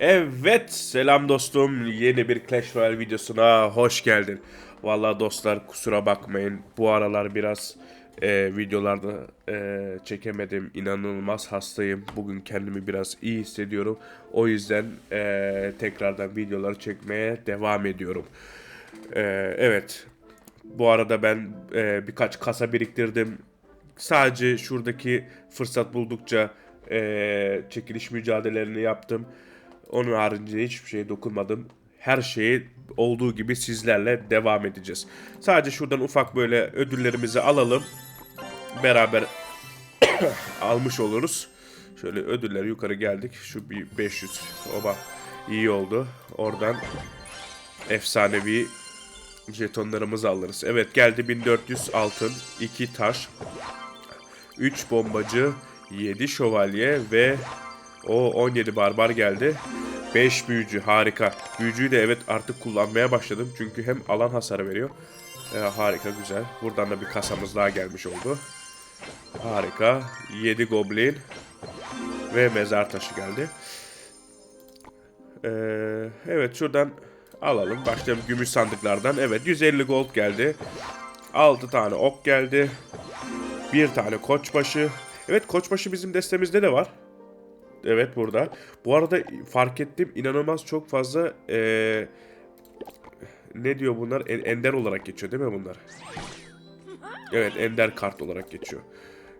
Evet selam dostum yeni bir Clash Royale videosuna hoş geldin. Vallahi dostlar kusura bakmayın bu aralar biraz e, videolarda e, çekemedim inanılmaz hastayım. Bugün kendimi biraz iyi hissediyorum o yüzden e, tekrardan videoları çekmeye devam ediyorum. E, evet bu arada ben e, birkaç kasa biriktirdim. Sadece şuradaki fırsat buldukça e, çekiliş mücadelelerini yaptım. Onun haricinde hiçbir şeye dokunmadım. Her şeyi olduğu gibi sizlerle devam edeceğiz. Sadece şuradan ufak böyle ödüllerimizi alalım. Beraber almış oluruz. Şöyle ödüller yukarı geldik. Şu bir 500. Oba iyi oldu. Oradan efsanevi jetonlarımızı alırız. Evet geldi 1400 altın, 2 taş, 3 bombacı, 7 şövalye ve o 17 barbar geldi. 5 büyücü harika. Büyücüyü de evet artık kullanmaya başladım. Çünkü hem alan hasarı veriyor. Ee, harika güzel. Buradan da bir kasamız daha gelmiş oldu. Harika. 7 goblin ve mezar taşı geldi. Ee, evet şuradan alalım. Başlayalım gümüş sandıklardan. Evet 150 gold geldi. 6 tane ok geldi. Bir tane koçbaşı. Evet koçbaşı bizim destemizde de var. Evet burada. Bu arada fark ettim inanılmaz çok fazla eee, ne diyor bunlar? En- Ender olarak geçiyor değil mi bunlar? Evet ender kart olarak geçiyor.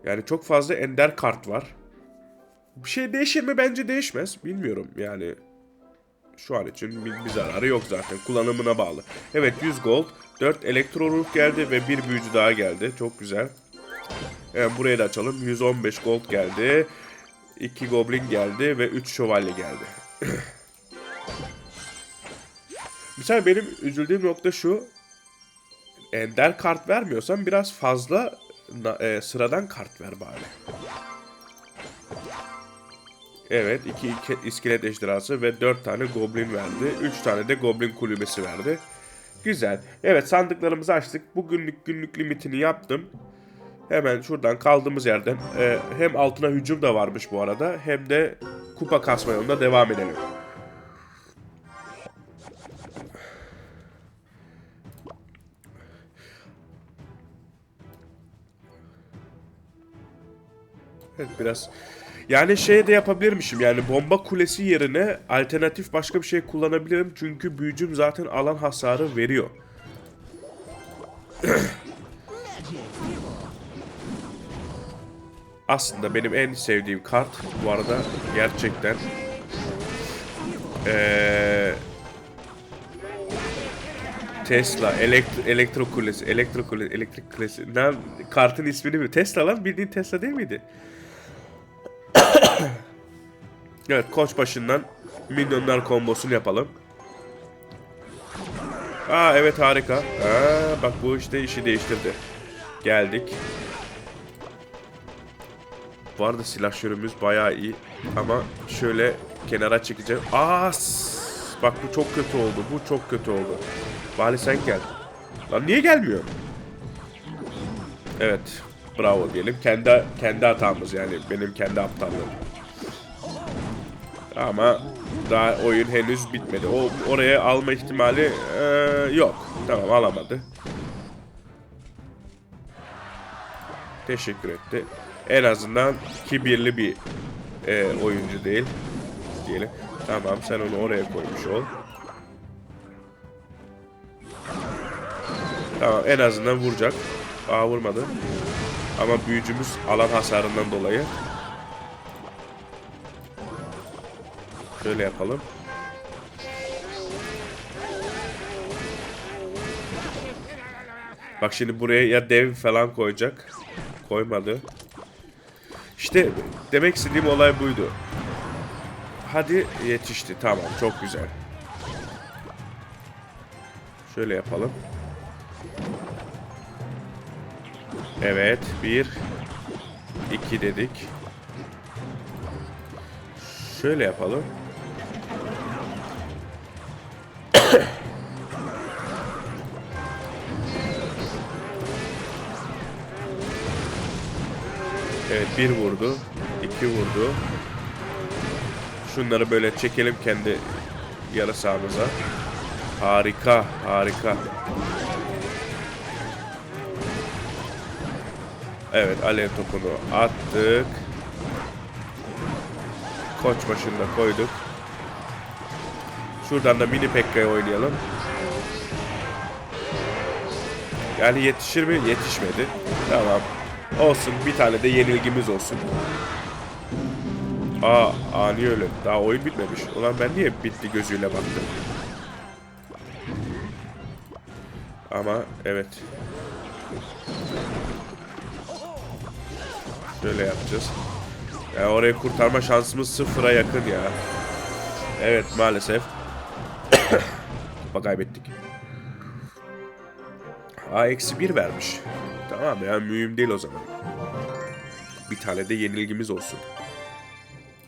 Yani çok fazla ender kart var. Bir şey değişir mi? Bence değişmez. Bilmiyorum yani. Şu an için bir, bir zararı yok zaten. Kullanımına bağlı. Evet 100 gold. 4 elektro ruh geldi ve bir büyücü daha geldi. Çok güzel. Evet burayı da açalım. 115 gold geldi. 2 goblin geldi ve 3 şövalye geldi. Mesela benim üzüldüğüm nokta şu. Ender kart vermiyorsan biraz fazla e, sıradan kart ver bari. Evet, 2 iki iskelet ejderhası ve 4 tane goblin verdi. 3 tane de goblin kulübesi verdi. Güzel. Evet sandıklarımızı açtık. Bugünlük günlük limitini yaptım. Hemen şuradan kaldığımız yerden e, hem altına hücum da varmış bu arada hem de kupa kasma yolunda devam edelim. Evet biraz yani şey de yapabilirmişim yani bomba kulesi yerine alternatif başka bir şey kullanabilirim çünkü büyücüm zaten alan hasarı veriyor. aslında benim en sevdiğim kart bu arada gerçekten eee, Tesla elektro, elektro kulesi elektro kulesi elektrik kulesi ne kartın ismini mi Tesla lan bildiğin Tesla değil miydi? evet koç başından milyonlar kombosunu yapalım. Aa evet harika. Aa, bak bu işte işi değiştirdi. Geldik. Bu arada silahşörümüz bayağı iyi. Ama şöyle kenara çekeceğim. Aa, s- bak bu çok kötü oldu. Bu çok kötü oldu. Bali sen gel. Lan niye gelmiyor? Evet. Bravo diyelim. Kendi kendi hatamız yani. Benim kendi aptallığım. Ama daha oyun henüz bitmedi. O oraya alma ihtimali eee, yok. Tamam alamadı. Teşekkür etti. En azından kibirli bir e, oyuncu değil. Diyelim. Tamam sen onu oraya koymuş ol. Tamam en azından vuracak. Aa vurmadı. Ama büyücümüz alan hasarından dolayı. Şöyle yapalım. Bak şimdi buraya ya dev falan koyacak. Koymadı. İşte demek istediğim olay buydu. Hadi yetişti. Tamam çok güzel. Şöyle yapalım. Evet. Bir. iki dedik. Şöyle yapalım. Bir vurdu. iki vurdu. Şunları böyle çekelim kendi yarı sahamıza. Harika, harika. Evet, alev topunu attık. Koç başında koyduk. Şuradan da mini Pekka'ya oynayalım. Yani yetişir mi? Yetişmedi. Tamam. Olsun. Bir tane de yenilgimiz olsun. Aa, ani öyle. Daha oyun bitmemiş. Ulan ben niye bitti gözüyle baktım? Ama evet. Şöyle yapacağız. Ya orayı kurtarma şansımız sıfıra yakın ya. Evet maalesef. Bak kaybettik. A eksi 1 vermiş. Tamam ya mühim değil o zaman. Bir tane de yenilgimiz olsun.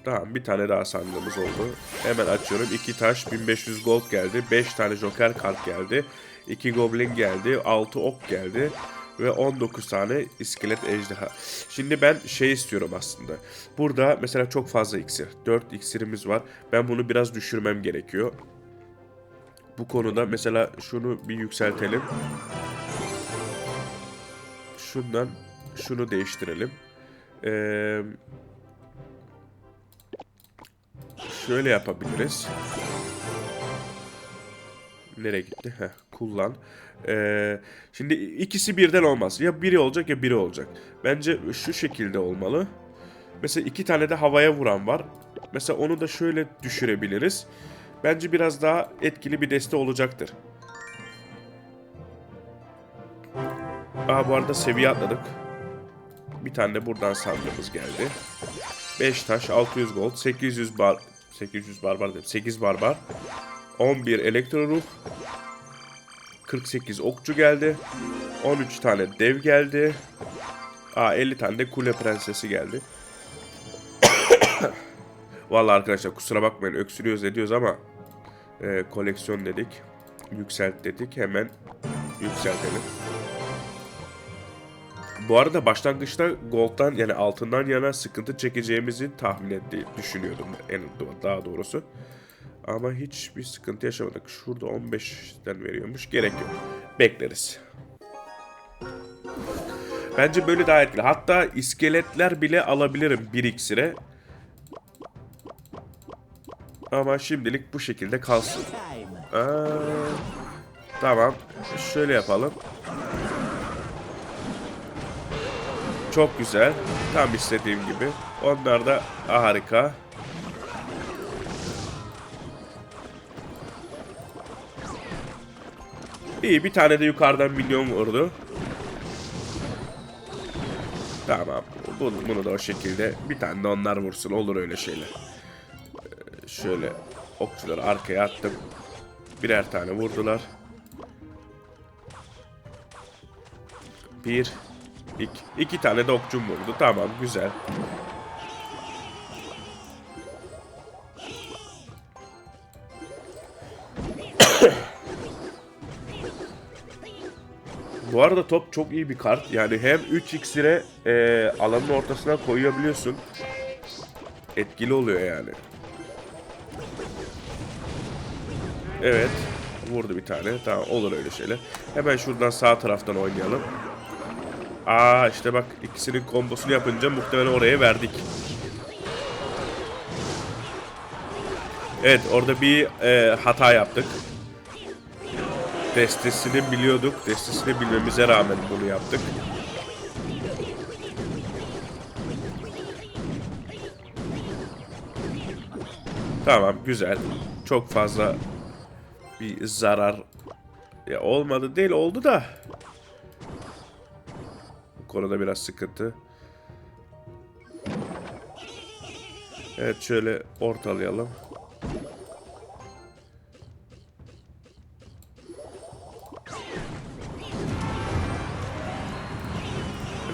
Tamam bir tane daha sandığımız oldu. Hemen açıyorum. 2 taş 1500 gold geldi. 5 tane joker kart geldi. 2 goblin geldi. 6 ok geldi. Ve 19 tane iskelet ejderha. Şimdi ben şey istiyorum aslında. Burada mesela çok fazla iksir. 4 iksirimiz var. Ben bunu biraz düşürmem gerekiyor. Bu konuda mesela şunu bir yükseltelim. Şundan şunu değiştirelim. Eee şöyle yapabiliriz. Nereye gitti? Heh, kullan. Ee, şimdi ikisi birden olmaz. Ya biri olacak ya biri olacak. Bence şu şekilde olmalı. Mesela iki tane de havaya vuran var. Mesela onu da şöyle düşürebiliriz. Bence biraz daha etkili bir deste olacaktır. Aa bu arada seviye atladık. Bir tane de buradan sandığımız geldi. 5 taş, 600 gold, 800 bar 800 barbar dedim. 8 barbar. 11 elektro ruh. 48 okçu geldi. 13 tane dev geldi. Aa 50 tane de kule prensesi geldi. Vallahi arkadaşlar kusura bakmayın öksürüyoruz ediyoruz ama e, koleksiyon dedik. Yükselt dedik. Hemen yükseltelim. Bu arada başlangıçta gold'dan yani altından yana sıkıntı çekeceğimizi tahmin etti, düşünüyordum en daha doğrusu. Ama hiçbir sıkıntı yaşamadık. Şurada 15'ten veriyormuş. Gerek yok. Bekleriz. Bence böyle daha etkili. Hatta iskeletler bile alabilirim bir iksire. Ama şimdilik bu şekilde kalsın. Aa, tamam. Şöyle yapalım. Çok güzel. Tam istediğim gibi. Onlar da harika. İyi bir tane de yukarıdan milyon vurdu. Tamam. Bunu, bunu da o şekilde bir tane de onlar vursun. Olur öyle şeyler. Ee, şöyle okçuları arkaya attım. Birer tane vurdular. Bir, iki, iki tane de okçum vurdu. Tamam güzel. Bu arada top çok iyi bir kart. Yani hem 3 iksire e, alanın ortasına koyabiliyorsun. Etkili oluyor yani. Evet. Vurdu bir tane. Tamam olur öyle şeyler. Hemen şuradan sağ taraftan oynayalım. Aa işte bak ikisinin kombosunu yapınca muhtemelen oraya verdik. Evet orada bir e, hata yaptık. Destesini biliyorduk. Destesini bilmemize rağmen bunu yaptık. Tamam güzel. Çok fazla bir zarar ya olmadı değil oldu da. Konuda biraz sıkıntı. Evet şöyle ortalayalım.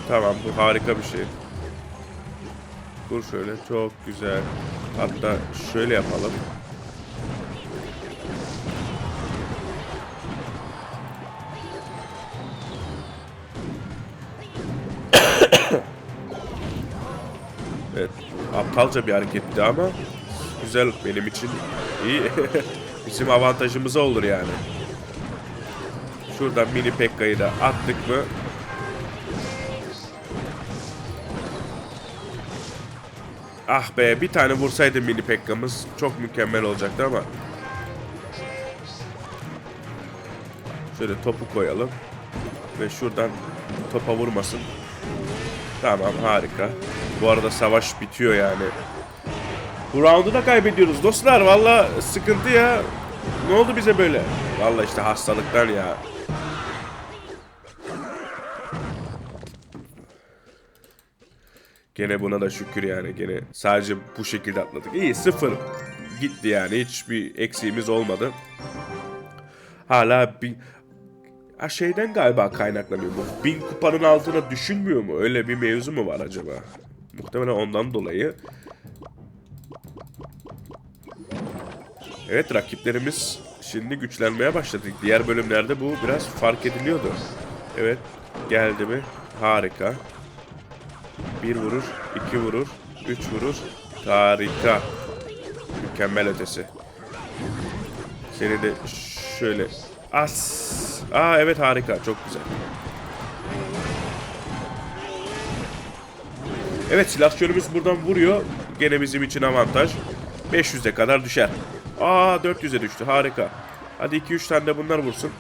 Tamam bu harika bir şey. Dur şöyle çok güzel. Hatta şöyle yapalım. Aptalca bir hareketti ama güzel benim için. iyi. Bizim avantajımıza olur yani. Şuradan mini Pekka'yı da attık mı? Ah be bir tane vursaydı mini Pekka'mız çok mükemmel olacaktı ama. Şöyle topu koyalım. Ve şuradan topa vurmasın. Tamam harika. Bu arada savaş bitiyor yani. Bu roundu da kaybediyoruz dostlar. Valla sıkıntı ya. Ne oldu bize böyle? Valla işte hastalıktan ya. Gene buna da şükür yani. Gene sadece bu şekilde atladık. İyi sıfır gitti yani. Hiçbir eksiğimiz olmadı. Hala bir... Ha şeyden galiba kaynaklanıyor bu. Bin kupanın altına düşünmüyor mu? Öyle bir mevzu mu var acaba? Muhtemelen ondan dolayı. Evet rakiplerimiz şimdi güçlenmeye başladık. Diğer bölümlerde bu biraz fark ediliyordu. Evet geldi mi? Harika. Bir vurur, iki vurur, üç vurur. Harika. Mükemmel ötesi. Seni de şöyle as. Aa evet harika, çok güzel. Evet silahşörümüz buradan vuruyor. Gene bizim için avantaj. 500'e kadar düşer. Aa 400'e düştü. Harika. Hadi 2-3 tane de bunlar vursun.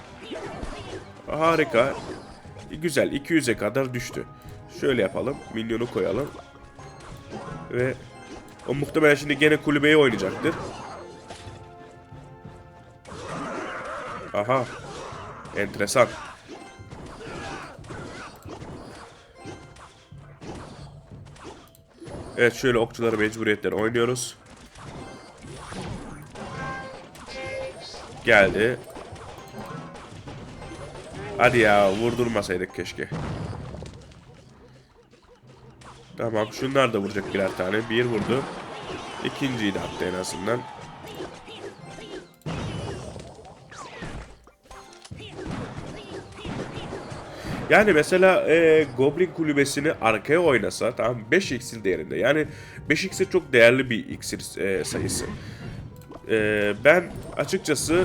Harika. Güzel. 200'e kadar düştü. Şöyle yapalım. Minyonu koyalım. Ve o muhtemelen şimdi gene kulübeye oynayacaktır. Aha. Enteresan. Evet şöyle okçuları mecburiyetten oynuyoruz. Geldi. Hadi ya vurdurmasaydık keşke. Tamam şunlar da vuracak birer tane. Bir vurdu. İkinciyi de attı en azından. Yani mesela e, Goblin kulübesini arkaya oynasa tamam 5 iksir değerinde. Yani 5 iksir çok değerli bir iksir e, sayısı. E, ben açıkçası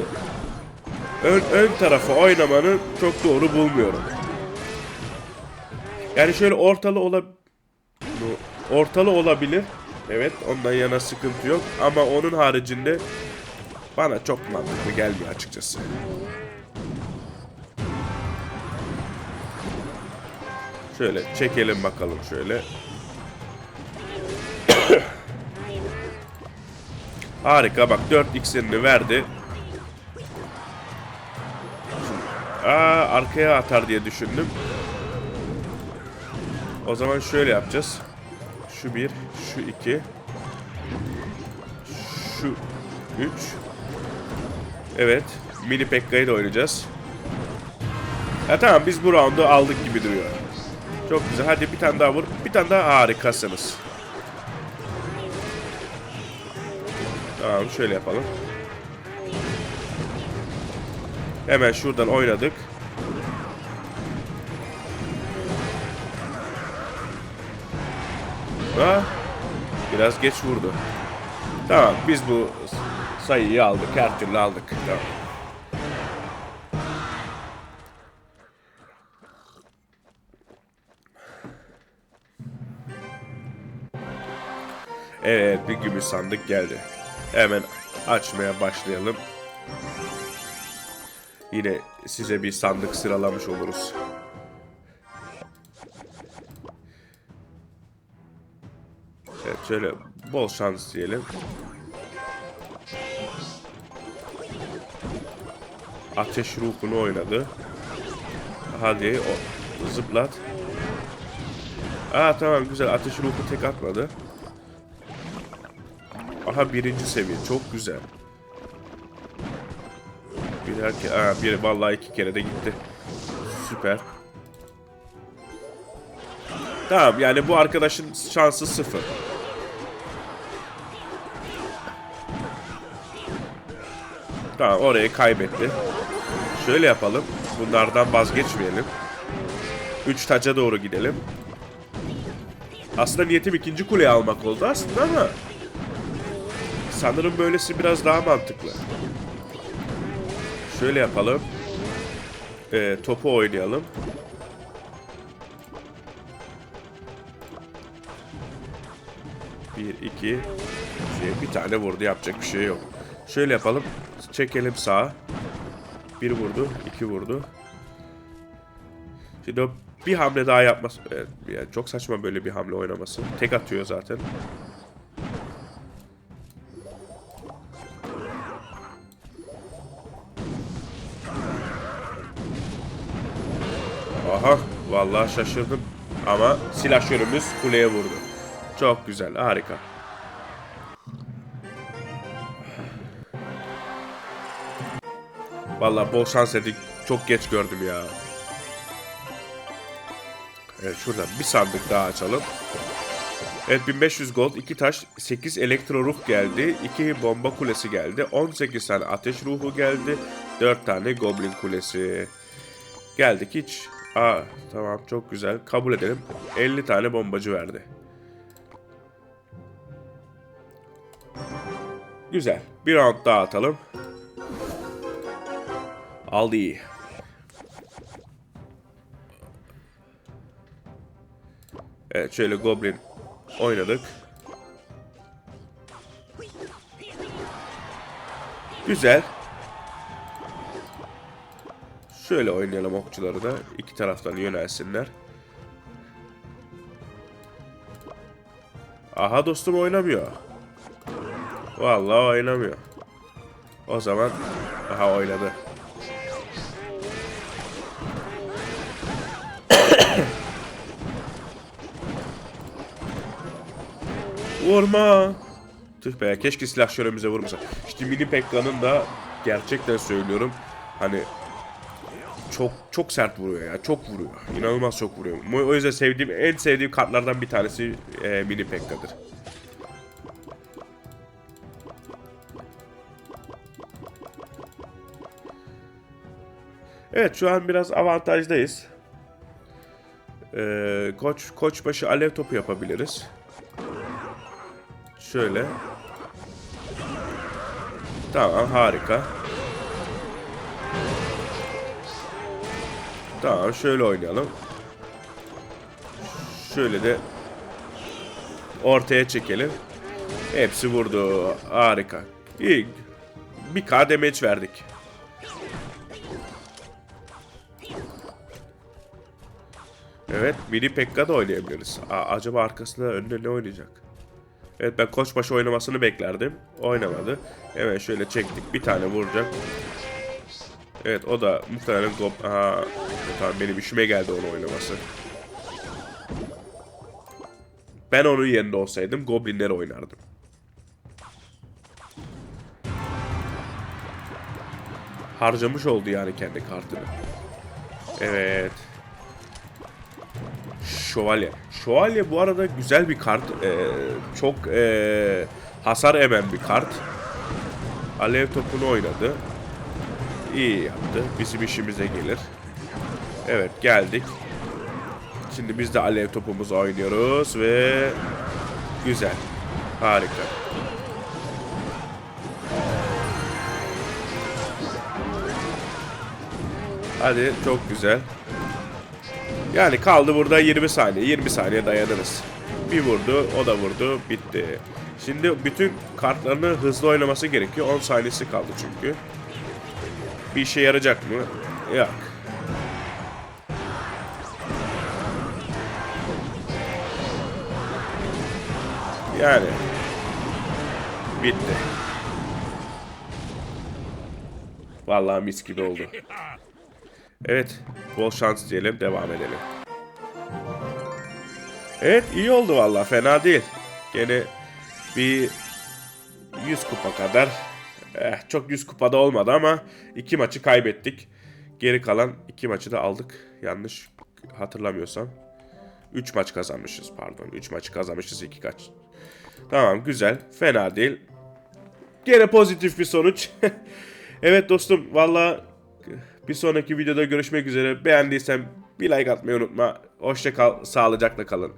ön, ön tarafı oynamanı çok doğru bulmuyorum. Yani şöyle ortalı ola ortalı olabilir. Evet ondan yana sıkıntı yok ama onun haricinde bana çok mantıklı gelmiyor açıkçası. Şöyle çekelim bakalım şöyle. Harika bak 4 iksirini verdi. Aa arkaya atar diye düşündüm. O zaman şöyle yapacağız. Şu bir, şu iki, şu üç. Evet, mini Pekka'yı da oynayacağız. Ya tamam biz bu roundu aldık gibi duruyor. Çok güzel. Hadi bir tane daha vur. Bir tane daha harikasınız. Tamam şöyle yapalım. Hemen şuradan oynadık. Ha? Biraz geç vurdu. Tamam biz bu sayıyı aldık. Her türlü aldık. Tamam. Evet bir gümüş sandık geldi. Hemen açmaya başlayalım. Yine size bir sandık sıralamış oluruz. Evet şöyle bol şans diyelim. Ateş ruhunu oynadı. Hadi o zıplat. Aa tamam güzel ateş ruhu tek atmadı. Aha birinci seviye çok güzel. Bir herke Aa, bir vallahi iki kere de gitti. Süper. Tamam yani bu arkadaşın şansı sıfır. Tamam orayı kaybetti. Şöyle yapalım. Bunlardan vazgeçmeyelim. Üç taca doğru gidelim. Aslında niyetim ikinci kuleyi almak oldu aslında ama sanırım böylesi biraz daha mantıklı. Şöyle yapalım. Ee, topu oynayalım. Bir, iki, şey, bir tane vurdu yapacak bir şey yok. Şöyle yapalım. Çekelim sağa. Bir vurdu, iki vurdu. Şimdi bir hamle daha yapması. Yani çok saçma böyle bir hamle oynaması. Tek atıyor zaten. Aha vallahi şaşırdım. Ama silahşörümüz kuleye vurdu. Çok güzel harika. Vallahi bol şans dedik. Çok geç gördüm ya. Evet şuradan bir sandık daha açalım. Evet 1500 gold, 2 taş, 8 elektro ruh geldi, 2 bomba kulesi geldi, 18 tane ateş ruhu geldi, 4 tane goblin kulesi. Geldik hiç. Aa tamam çok güzel kabul edelim. 50 tane bombacı verdi. Güzel. Bir round daha atalım. Aldı iyi. Evet şöyle Goblin oynadık. Güzel. Şöyle oynayalım okçuları da. iki taraftan yönelsinler. Aha dostum oynamıyor. Vallahi oynamıyor. O zaman aha oynadı. Vurma. Tüh be keşke silahşörümüze vurmasa. İşte mini Pekka'nın da gerçekten söylüyorum. Hani çok çok sert vuruyor ya. Çok vuruyor. İnanılmaz çok vuruyor. O yüzden sevdiğim en sevdiğim kartlardan bir tanesi e, mini Pekka'dır. Evet şu an biraz avantajdayız. Ee, koç koçbaşı alev topu yapabiliriz. Şöyle. Tamam harika. Tamam şöyle oynayalım. Şöyle de ortaya çekelim. Hepsi vurdu. Harika. İyi. Bir K damage verdik. Evet, mini Pekka da oynayabiliriz. Aa, acaba arkasında önüne ne oynayacak? Evet ben koçbaşı oynamasını beklerdim. Oynamadı. Evet şöyle çektik. Bir tane vuracak. Evet o da muhtemelen gob... Aha, tamam benim işime geldi onu oynaması. Ben onun yerinde olsaydım goblinleri oynardım. Harcamış oldu yani kendi kartını. Evet. Şövalye. Şövalye bu arada güzel bir kart. Ee, çok ee, hasar emen bir kart. Alev topunu oynadı. İyi yaptı. Bizim işimize gelir. Evet geldik. Şimdi biz de alev topumuzu oynuyoruz ve güzel. Harika. Hadi çok güzel. Yani kaldı burada 20 saniye. 20 saniye dayanırız. Bir vurdu, o da vurdu, bitti. Şimdi bütün kartlarını hızlı oynaması gerekiyor. 10 saniyesi kaldı çünkü. Bir işe yarayacak mı? Yok. Yani. Bitti. Vallahi mis gibi oldu. Evet, bol şans diyelim, devam edelim. Evet, iyi oldu valla, fena değil. Gene bir 100 kupa kadar. Eh, çok 100 kupada olmadı ama iki maçı kaybettik. Geri kalan iki maçı da aldık. Yanlış hatırlamıyorsam. 3 maç kazanmışız pardon. 3 maçı kazanmışız iki kaç. Tamam güzel. Fena değil. Gene pozitif bir sonuç. evet dostum valla bir sonraki videoda görüşmek üzere. Beğendiysen bir like atmayı unutma. Hoşça kal, sağlıcakla kalın.